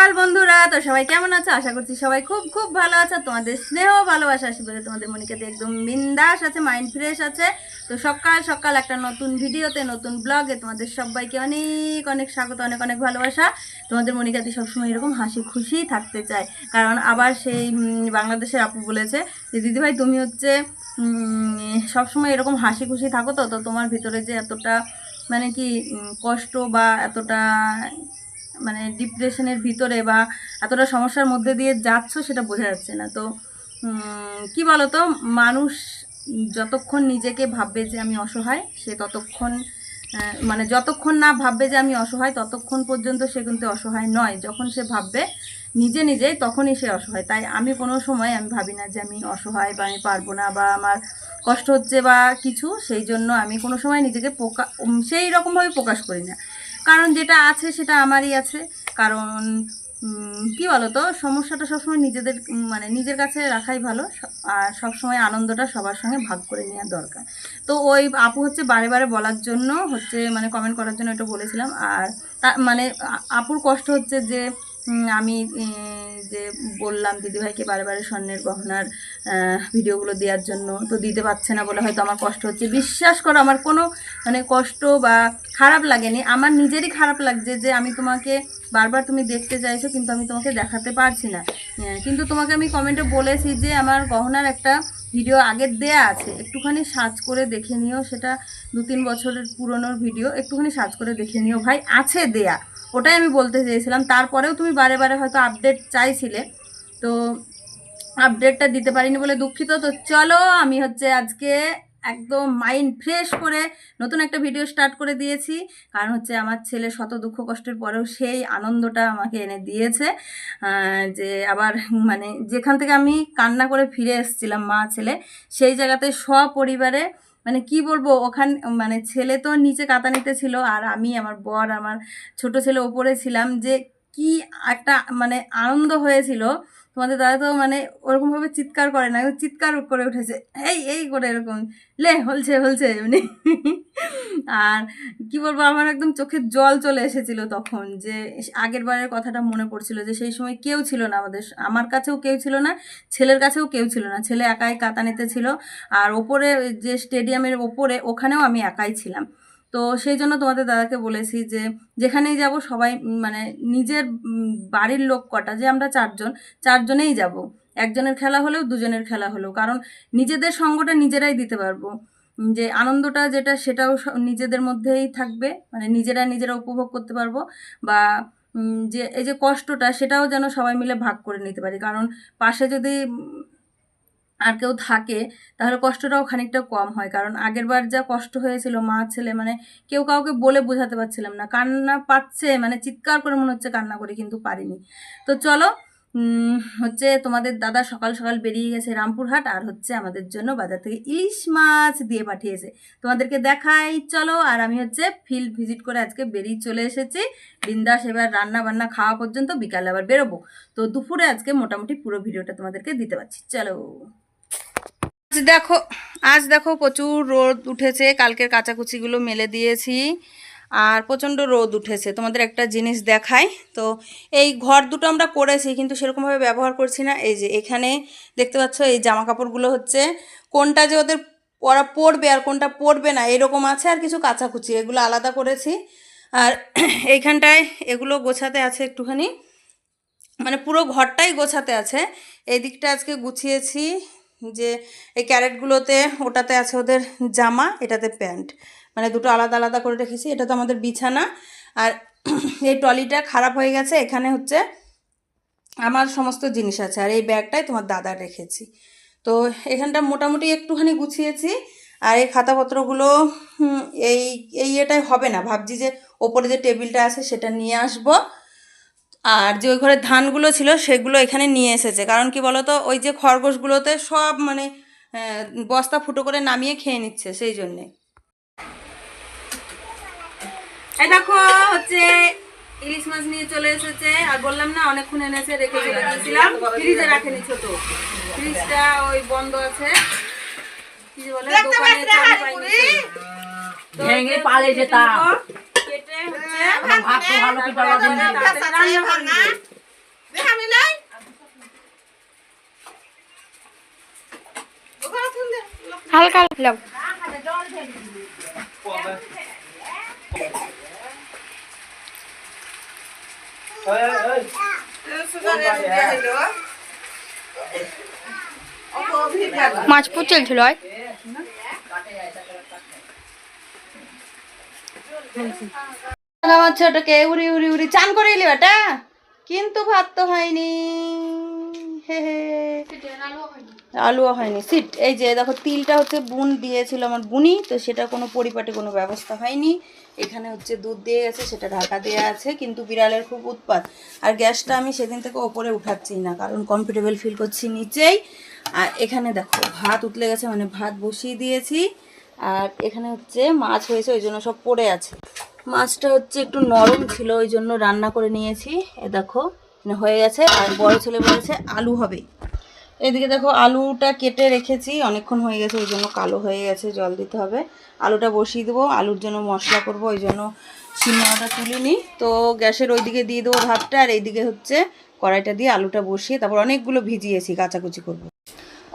সকাল বন্ধুরা, তো সবাই কেমন আছো? আশা করছি সবাই খুব খুব ভালো আছে। তোমাদের স্নেহ, ভালোবাসা, আশীর্বাদে তোমাদের মনিকাতে একদম বিন্দাস আছে মাইন্ড ফ্রেশ আছে। তো সকাল সকাল একটা নতুন ভিডিওতে, নতুন ব্লগে তোমাদের সবাইকে অনেক অনেক স্বাগত, অনেক অনেক ভালোবাসা। তোমাদের মনিকাতে সবসময় এরকম হাসি খুশি থাকতে চায়। কারণ আবার সেই বাংলাদেশের আপু বলেছে যে দিদিভাই তুমি হচ্ছে সবসময় এরকম হাসি খুশি থাকো তো তো তোমার ভিতরে যে এতটা মানে কি কষ্ট বা এতটা মানে ডিপ্রেশনের ভিতরে বা এতটা সমস্যার মধ্যে দিয়ে যাচ্ছ সেটা বোঝা যাচ্ছে না। তো কি বলতো? মানুষ যতক্ষণ নিজেকে ভাববে যে আমি অসহায়, সে ততক্ষণ মানে যতক্ষণ না ভাববে যে আমি অসহায়, ততক্ষণ পর্যন্ত সে কিন্তু অসহায় নয়। যখন সে ভাববে নিজে নিজেই, তখনই সে অসহায়। তাই আমি কোনো সময় আমি ভাবি না যে আমি অসহায় বা আমি পারব না বা আমার কষ্ট হচ্ছে বা কিছু, সেই জন্য আমি কোনো সময় নিজেকে প্রকা সেই রকমভাবে প্রকাশ করি না। কারণ যেটা আছে সেটা আমারই আছে। কারণ কি বলতো, সমস্যাটা সবসময় নিজেদের মানে নিজের কাছে রাখাই ভালো। আর সবসময় আনন্দটা সবার সঙ্গে ভাগ করে নেওয়া দরকার। তো ওই আপু হচ্ছে বারে বারে বলার জন্য হচ্ছে মানে কমেন্ট করার জন্য এটা বলেছিলাম। আর মানে আপুর কষ্ট হচ্ছে যে আমি যে বললাম দিদিভাইকে বারে বারে স্বর্ণের গহনার ভিডিওগুলো দেওয়ার জন্য, তো দিতে পারছে না বলে হয়তো আমার কষ্ট হচ্ছে। বিশ্বাস করো, আমার কোনো মানে কষ্ট বা খারাপ লাগেনি। আমার নিজেরই খারাপ লাগছে যে আমি তোমাকে বারবার তুমি দেখতে চাইছো, কিন্তু আমি তোমাকে দেখাতে পারছি না। কিন্তু তোমাকে আমি কমেন্টে বলেছি যে আমার গহনার একটা ভিডিও আগের দেয়া আছে। একটুখানি সার্চ করে দেখে নিও, সেটা দু তিন বছরের পুরনোর ভিডিও, একটুখানি সার্চ করে দেখে নিও ভাই, আছে দেয়া। ওটাই আমি বলতে চেয়েছিলাম। তারপরেও তুমি বারে বারে হয়তো আপডেট চাইছিলে। তো আপডেটটা দিতে পারিনি বলে দুঃখিত। তো চলো আমি হচ্ছে আজকে একদম মাইন্ড ফ্রেশ করে নতুন একটা ভিডিও স্টার্ট করে দিয়েছি। কারণ হচ্ছে আমার ছেলে শত দুঃখ কষ্টের পরেও সেই আনন্দটা আমাকে এনে দিয়েছে। যে আবার মানে যেখান থেকে আমি কান্না করে ফিরে এসেছিলাম মা ছেলে, সেই জায়গাতে সপরিবারে মানে কি বলব, ওখান মানে ছেলে তো নিচে কাতানিতে ছিল আর আমি, আমার বর, আমার ছোট ছেলে ওপরে ছিলাম যে কি একটা মানে আনন্দ হয়েছিল, তোমাদের দাদা তো মানে ওরকমভাবে চিৎকার করে না চিৎকার করে উঠেছে, এই এই করে এরকম, লে, হলছে হলছে, এমনি। আর কি বলব, আমার একদম চোখের জল চলে এসেছিল তখন যে, আগের বারের কথাটা মনে পড়ছিল যে, সেই সময় কেউ ছিল না আমাদের, আমার কাছেও কেউ ছিল না, ছেলের কাছেও কেউ ছিল না, ছেলে একাই কাতানিতে ছিল, আর ওপরে যে স্টেডিয়ামের ওপরে, ওখানেও আমি একাই ছিলাম। তো সেই জন্য তোমাদের দাদাকে বলেছি যে, যেখানেই যাব সবাই মানে নিজের বাড়ির লোক কটা, যে আমরা চারজন, চারজনেই যাব। একজনের খেলা হলেও দুজনের খেলা হলেও কারণ নিজেদের সঙ্গটা নিজেরাই দিতে পারব। যে আনন্দটা যেটা, সেটাও নিজেদের মধ্যেই থাকবে মানে নিজেরা নিজেরা উপভোগ করতে পারব, বা যে, এই যে কষ্টটা, সেটাও যেন সবাই মিলে ভাগ করে নিতে পারি। কারণ পাশে যদি আর কেউ থাকে, তাহলে কষ্টটাও খানিকটা কম হয়। কারণ আগেরবার যা কষ্ট হয়েছিল, মা, ছেলে মানে কেউ কাউকে বলে বোঝাতে পারছিলাম না। কান্না পাচ্ছে মানে চিৎকার করে মনে হচ্ছে কান্না করে কিন্তু পারিনি। তো চলো হচ্ছে তোমাদের দাদা সকাল সকাল বেরিয়ে গেছে রামপুরহাট আর হচ্ছে আমাদের জন্য বাজার থেকে ইলিশ মাছ দিয়ে পাঠিয়েছে। তোমাদেরকে দেখাই, চলো। আর আমি হচ্ছে ফিল্ড ভিজিট করে আজকে বেরিয়ে চলে এসেছি। বিন্দাস এবার রান্না বান্না খাওয়া পর্যন্ত, বিকালে আবার বেরোবো। তো দুপুরে আজকে মোটামুটি পুরো ভিডিওটা তোমাদেরকে দিতে পারছি। চলো। আজ দেখো আজ দেখো প্রচুর রোদ উঠেছে। কালকের কাচাকুচিগুলো মেলে দিয়েছি আর প্রচণ্ড রোদ উঠেছে। তোমাদের একটা জিনিস দেখাই। তো এই ঘর দুটো আমরা করেছি কিন্তু সেরকমভাবে ব্যবহার করছি না। এই যে এখানে দেখতে পাচ্ছ, এই জামা কাপড়গুলো হচ্ছে, কোনটা যে ওদের ওরা পরবে আর কোনটা পরবে না, এরকম আছে আর কিছু কাচাকুচি। এগুলো আলাদা করেছি। আর এইখানটায় এগুলো গোছাতে আছে একটুখানি। মানে পুরো ঘরটাই গোছাতে আছে। এই দিকটা আজকে গুছিয়েছি। যে এই ক্যারেটগুলোতে ওটাতে আছে ওদের জামা, এটাতে প্যান্ট। মানে দুটো আলাদা আলাদা করে রেখেছি, এটা তো আমাদের বিছানা। আর এই ট্রলিটা খারাপ হয়ে গেছে, এখানে হচ্ছে আমার সমস্ত জিনিস আছে, আর এই ব্যাগটাই তোমার দাদার রেখেছি। তো এখানটা মোটামুটি একটুখানি গুছিয়েছি, আর এই খাতাপত্রগুলো এই এই এটাই হবে না। ভাবছি যে ওপরে যে টেবিলটা আছে সেটা নিয়ে আসব। আর যে ওই ঘরে ধানগুলো ছিল সেগুলো এখানে নিয়ে এসেছে। কারণ কি বলতো ওই যে খরগোশগুলোতে সব মানে বস্তা ফুটো করে নামিয়ে খেয়ে নিচ্ছে সেই জন্যে। এই দেখো হচ্ছে ইলিশ মাছ নিয়ে চলে এসেছে। আর বললাম না অনেকক্ষণ এনেছে রেখে চলে গিয়েছিলাম ফ্রিজে রাখেনি ছোট। ফ্রিজটা ওই বন্ধ আছে। কি বলে দোকানে ভেঙে পালে যেতাম। ভাত তো ভালো কি করে হালকা হালকা মাছ পুচেল ছিল হয় আমার ছোটকে উড়ি উড়ি উড়ি। চান করে এলি বেটা? কিন্তু ভাত তো হয়নি। হে হে। আলুও হয়নি। সিট, এই যে দেখো, তিলটা হচ্ছে বুন দিয়েছিল আমার বুনি, তো সেটা কোনো পরিপাটে কোনো ব্যবস্থা হয়নি। এখানে হচ্ছে দুধ দিয়ে গেছে, সেটা ঢাকা দেওয়া আছে, কিন্তু বিড়ালের খুব উৎপাত। আর গ্যাসটা আমি সেদিন থেকে ওপরে উঠাচ্ছি না, কারণ কমফোর্টেবল ফিল করছি নিচেই। আর এখানে দেখো, ভাত উতলে গেছে মানে ভাত বসিয়ে দিয়েছি। আর এখানে হচ্ছে মাছ হয়েছে, ওই জন্য সব পড়ে আছে। মাছটা হচ্ছে একটু নরম ছিল, ওই জন্য রান্না করে নিয়েছি। এ দেখো মানে হয়ে গেছে, আর বড় ছেলে বলেছে আলু হবে। এদিকে দেখো, আলুটা কেটে রেখেছি, অনেকক্ষণ হয়ে গেছে, ওই জন্য কালো হয়ে গেছে, জল দিতে হবে। আলুটা বসিয়ে দেবো, আলুর জন্য মশলা করব, ওই জন্য সিনেমাটা তুলিনি তো গ্যাসের ওইদিকে দিয়ে দেবো ভাতটা, আর এইদিকে হচ্ছে কড়াইটা দিয়ে আলুটা বসিয়ে, তারপর অনেকগুলো ভিজিয়েছি, কাচাকুচি করব।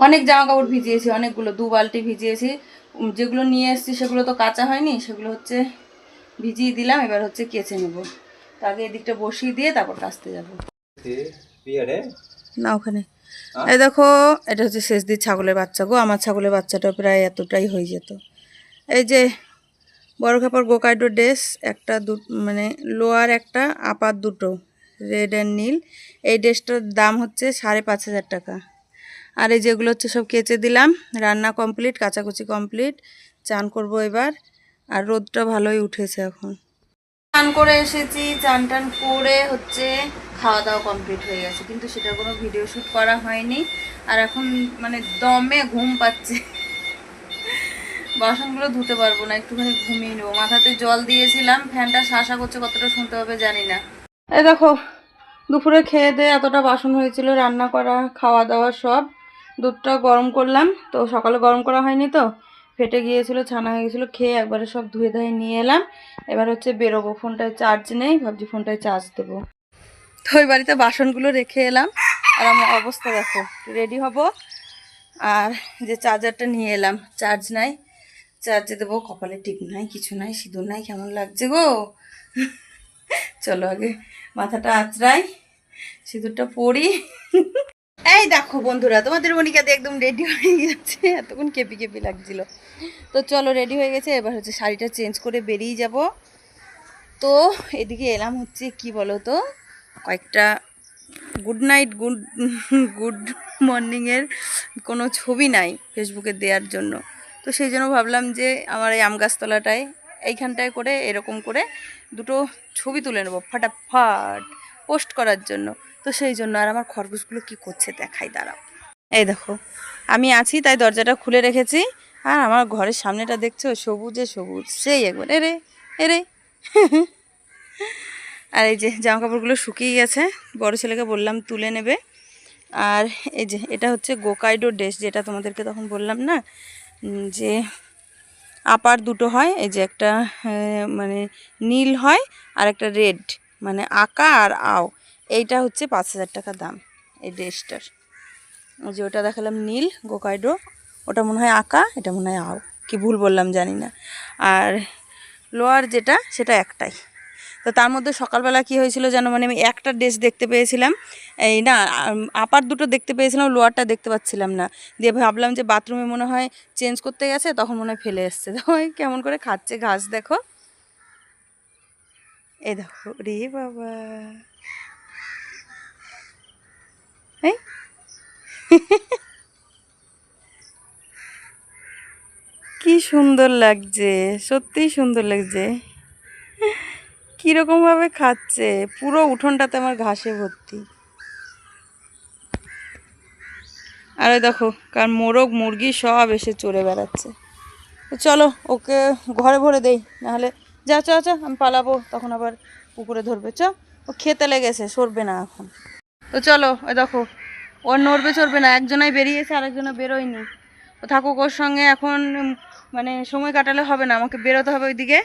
অনেক জামা কাপড় ভিজিয়েছি, অনেকগুলো, দু বালতি ভিজিয়েছি। যেগুলো নিয়ে এসেছি, সেগুলো তো কাঁচা হয়নি, সেগুলো হচ্ছে ভিজিয়ে দিলাম এবার হচ্ছে কেচে নেব। তাকে এদিকটা বসিয়ে দিয়ে তারপর কাচতে যাব। না ওখানে। এই দেখো এটা হচ্ছে শেষ দিন ছাগলের বাচ্চা গো। আমার ছাগলের বাচ্চাটা প্রায় এতটাই হয়ে যেত। এই যে বড় খাপার গোকাইডো ড্রেস একটা দু মানে লোয়ার একটা আপার দুটো রেড অ্যান্ড নীল। এই ড্রেসটার দাম হচ্ছে সাড়ে পাঁচ হাজার টাকা। আর এই যেগুলো হচ্ছে সব কেচে দিলাম রান্না কমপ্লিট কাচাকুচি কমপ্লিট চান করব এবার। আর রোদটা ভালোই উঠেছে এখন। চান করে এসেছি চান টান করে হচ্ছে খাওয়া দাওয়া কমপ্লিট হয়ে গেছে কিন্তু সেটার কোনো ভিডিও শ্যুট করা হয়নি। আর এখন মানে দমে ঘুম পাচ্ছে। বাসনগুলো ধুতে পারব না একটুখানি ঘুমিয়ে নেব। মাথাতে জল দিয়েছিলাম ফ্যানটা শাসা করছে কতটা শুনতে হবে জানি না। এই দেখো দুপুরে খেয়ে দিয়ে এতটা বাসন হয়েছিল রান্না করা খাওয়া দাওয়া সব। দুধটা গরম করলাম তো সকালে গরম করা হয়নি তো। ফেটে গিয়েছিল, ছানা হয়ে গেছিল খেয়ে একবারে সব ধুয়ে ধুয়ে নিয়ে এলাম। এবার হচ্ছে বেরোবো, ফোনটায় চার্জ নেই, ভাবছি ফোনটায় চার্জ দেবো। তো ওই বাড়িতে বাসনগুলো রেখে এলাম। আর আমার অবস্থা দেখো রেডি হব। আর যে চার্জারটা নিয়ে এলাম চার্জ নাই। চার্জে দেবো, কপালে টিপ নাই, কিছু নাই, সিঁদুর নাই, কেমন লাগছে গো? চলো আগে মাথাটা আঁচড়াই, সিঁদুরটা পরি এই দেখো বন্ধুরা, তোমাদের মনিকাতে একদম রেডি হয়ে গেছে। এতক্ষণ কেপি কেপি লাগছিল। তো চলো রেডি হয়ে গেছে, এবার হচ্ছে শাড়িটা চেঞ্জ করে বেরিয়ে যাব। তো এদিকে এলাম হচ্ছে, কি বলো তো কয়েকটা গুড নাইট গুড গুড মর্নিংয়ের কোনো ছবি নাই ফেসবুকে দেওয়ার জন্য। তো সেই জন্য ভাবলাম যে আমার এই আম গাছতলাটায়, এইখানটায় করে এরকম করে দুটো ছবি তুলে নেব, ফাটাফাট পোস্ট করার জন্য। তো সেই জন্য আর আমার খরগোশগুলো কি করছে দেখাই, দাঁড়াও। এই দেখো, আমি আছি, তাই দরজাটা খুলে রেখেছি। আর আমার ঘরের সামনেটা দেখছ? সবুজে সবুজ। সেই একবার এরে এরে আর এই যে জামা কাপড়গুলো শুকিয়ে গেছে, বড় ছেলেকে বললাম তুলে নেবে। আর এই যে, এটা হচ্ছে গোকাইডো ড্রেস, যেটা তোমাদেরকে তখন বললাম না যে আপার দুটো হয়, এই যে একটা মানে নীল হয়, আর একটা রেড মানে আকা আর আও। এইটা হচ্ছে পাঁচ হাজার টাকা দাম, এই ড্রেসটার। যে ওটা দেখালাম নীল গোকাইডো, ওটা মনে হয় আঁকা, এটা মনে হয় আও, কি ভুল বললাম জানি না। আর লোয়ার যেটা, সেটা একটাই। তো তার মধ্যে সকালবেলা কি হয়েছিল যেন মানে আমি একটা ড্রেস দেখতে পেয়েছিলাম, এই না আপার দুটো দেখতে পেয়েছিলাম, লোয়ারটা দেখতে পাচ্ছিলাম না। দিয়ে ভাবলাম যে বাথরুমে মনে হয় চেঞ্জ করতে গেছে, তখন মনে হয় ফেলে এসছে। এই কেমন করে খাচ্ছে ঘাস দেখো। এ দেখো রে বাবা। এই? কি সুন্দর লাগছে, সত্যিই সুন্দর লাগছে। কীরকম ভাবে খাচ্ছে, পুরো উঠোনটাতে আমার ঘাসে ভর্তি। আর দেখো, কার মোরগ, মুরগি সব এসে চড়ে বেড়াচ্ছে। চলো, ওকে ঘরে ভরে দেই, নাহলে যা, চ চ, আমি পালাবো, তখন আবার পুকুরে ধরবে, চ। ও খেতে লেগেছে, সরবে না এখন। তো চলো ওই দেখো ওর নড়বে চড়বে না, একজনাই বেরিয়েছে আরেকজনে বেরোয়নি। ও থাকুক ওর সঙ্গে এখন মানে সময় কাটালে হবে না, আমাকে বেরোতে হবে ওইদিকে।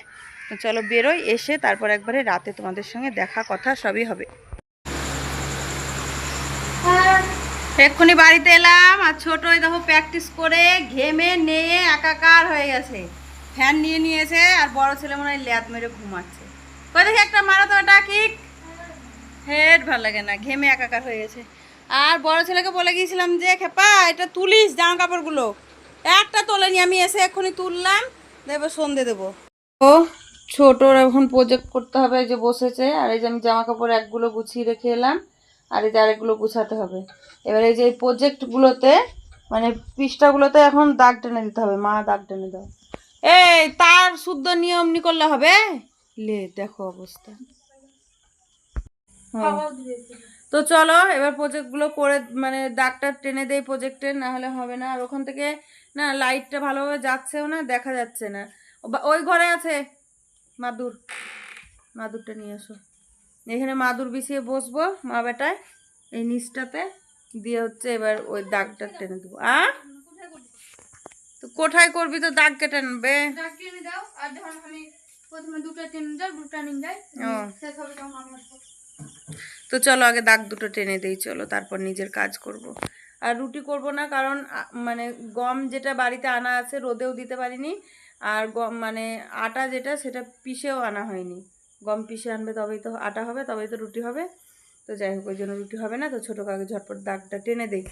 তো চলো বেরোই, এসে তারপর একবারে রাতে তোমাদের সঙ্গে দেখা কথা সবই হবে। এক্ষুনি বাড়িতে এলাম, আর ছোট দেখো প্র্যাকটিস করে ঘেমে নিয়ে একাকার হয়ে গেছে। ফ্যান নিয়ে নিয়েছে, আর বড় ছেলে মনে হয় ল্যাদ মেরে ঘুমাচ্ছে। কই দেখি একটা মারো তো ওটা কিক। হেড ভালো লাগে না, ঘেমে একাকার হয়ে গেছে। আর বড় ছেলেকে বলে গিয়েছিলাম যে, খেপা, এটা তুলিস জামা কাপড়গুলো। একটা তোলে তোলেনি আমি এসে এক্ষুনি তুললাম, দেবো, সন্ধে দেবো। ও, ছোটর এখন প্রজেক্ট করতে হবে যে বসেছে, আর এই যে আমি জামা কাপড় একগুলো গুছিয়ে রেখে এলাম, আর এই যে আরেকগুলো গুছাতে হবে। এবার এই যে এই প্রজেক্টগুলোতে মানে পৃষ্ঠাগুলোতে এখন দাগ টেনে দিতে হবে, মা দাগ টেনে দাও। এই, তার শুদ্ধ নিয়ম নি করলে হবে? লে, দেখো অবস্থা। তো চলো এবার প্রজেক্টগুলো করে মানে দাগটা টেনে দেয় প্রজেক্টের না হলে হবে না। আর ওখান থেকে না লাইটটা ভালোভাবে যাচ্ছেও না দেখা যাচ্ছে না। ওই ঘরে আছে? মাদুর। মাদুরটা নিয়ে এসো। এখানে মাদুর বিছিয়ে বসবো মা বেটায় এই নিচটাতে দিয়ে হচ্ছে এবার ওই দাগটা টেনে দেবো। আ তো কোথায় করবি তো দাগ কেটে নেবে দাগ টেনে দাও আর যখন আমি প্রথমে দুটো টেনে দুটো টেনে যাই শেষ হবে তখন আমি তো চলো আগে দাগ দুটো টেনে দিই, চলো তারপর নিজের কাজ করব। আর রুটি করব না কারণ মানে গম যেটা বাড়িতে আনা আছে রোদেও দিতে পারিনি, আর গম মানে আটা যেটা সেটা পিষেও আনা হয়নি। গম পিষে আনবে তবেই তো আটা হবে, তবেই তো রুটি হবে। তো যাই হোক, ওই জন্য রুটি হবে না, তো ছোটো কাকে ঝটপট দাগটা টেনে দেই।